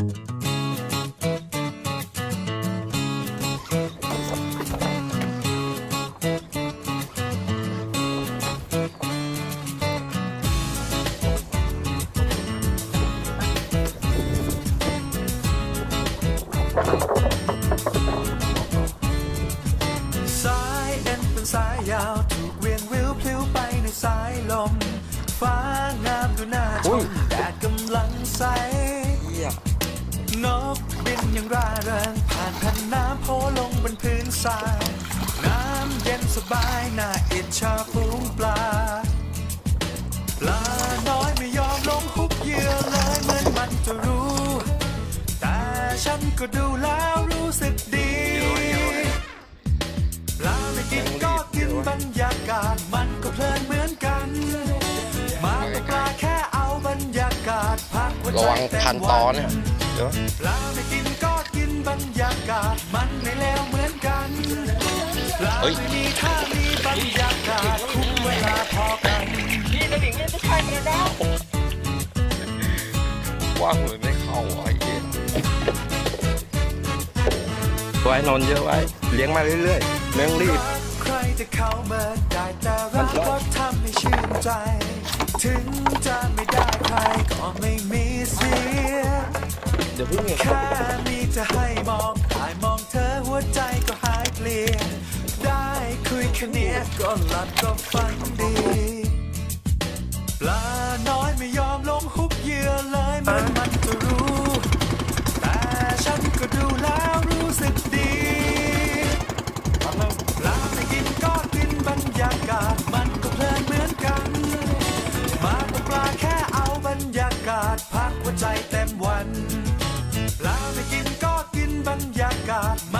สายเอ็นเป็นสายยาว ถูกเวียนวิวพลิ้วไปในสายลม ฟ้างามดูน่าชม ย่างร่าเริงผ่านแผ่นน้ำโผล่ลงบนพื้นทราย น้ำเย็นสบายน่าอิจฉาฝูงปลา ปลาน้อยไม่ยอมลงหุบเหยื่อเลยเหมือนมันจะรู้ แต่ฉันก็ดูแล้วรู้สึกดี ปลาไม่กินก็กินบรรยากาศมันก็เพลินเหมือนกัน มาตกปลาแค่เอาบรรยากาศพักหัวระใจวังเต็มพันตอเนี่ยเดี๋ยวปลาไม่กิน บรรยากาศมันไม่เลวเหมือนกันปลาเฮ้ยไม่มีท่ามีบรรยากาศคุ้มเวลาพอกันว่างเลยไม่เข้าไอ้เหี้ยไว้นอนเยอะไว้ เลี้ยงมาเรื่อยๆไม่ต้องรีบรักใครจะเข้ามาได้แต่รักก็ทำให้ชื่นใจ ถึงจะไม่ได้ใครก็ไม่มีเสียเดี๋ยวพี่เมย์แค่มีจะให้มองได้มองเธอหัวใจก็หายเกลียดได้คุยแค่เนี้ยก็หลับก็ฝันดี ปลาน้อยไม่ยอมลงหุบเหยื่อเลยมันมันจะรู้ แต่ฉันก็ดูแล้วรู้สึกดีปลาไม่กินก็กินบรรยากาศมันก็เพลินเหมือนกัน มาตกปลาแค่เอาบรรยากาศพักหัวใจเต็มวัน ปลาไม่กินก็กินบรรยากาศมา